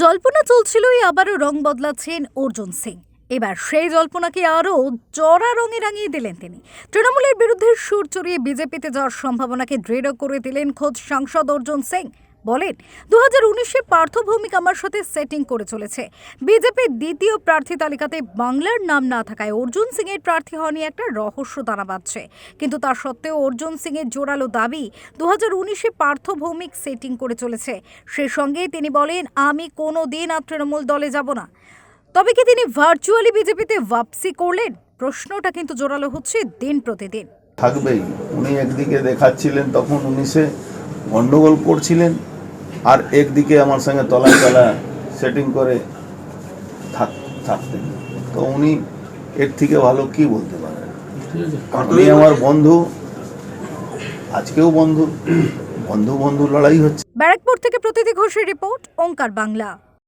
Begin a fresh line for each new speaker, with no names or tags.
জল্পনা চলছিলই আবারও রং বদলাচ্ছেন অর্জুন সিং। এবার সেই জল্পনাকে আরও জরা রঙে রাঙিয়ে দিলেন তিনি। তৃণমূলের বিরুদ্ধে সুর চড়িয়ে বিজেপিতে যাওয়ার সম্ভাবনাকে দৃঢ় করে দিলেন খোদ সাংসদ অর্জুন সিং। বলেন দু হাজার উনিশে পার্থভৌমিক আমার সাথে সেটিং করে চলেছে। বিজেপির দ্বিতীয় প্রার্থী তালিকাতে বাংলার নাম না থাকায় অর্জুন সিং এর প্রার্থী হওয়া নিয়ে একটা রহস্য দানা বাঁধছে। কিন্তু তা সত্ত্বেও অর্জুন সিং এর জোরালো দাবি দু হাজার উনিশে পার্থভৌমিক সেটিং করে চলেছে। সে সঙ্গে তিনি বলেন, আমি কোনো দিন আর তৃণমূল দলে যাব না। তবে কি তিনি ভার্চুয়ালি বিজেপিতে ওয়াপসি করলেন? প্রশ্নটা কিন্তু জোরালো হচ্ছে দিন প্রতিদিন।
থাকবেই। উনি একদিকে দেখাচ্ছিলেন, তখন উনিশে গন্ডগোল করছিলেন আর একদিকে আমার সঙ্গে তলায় তলা সেটিং করে থাক, থাকতেন। তো উনি এর থেকে ভালো কি বলতে পারেন? উনি আমার বন্ধু, আজকেও বন্ধু বন্ধু বন্ধু লড়াই হচ্ছে।
ব্যারাকপুর থেকে প্রতিদি ঘোষের রিপোর্ট, ওঙ্কার বাংলা।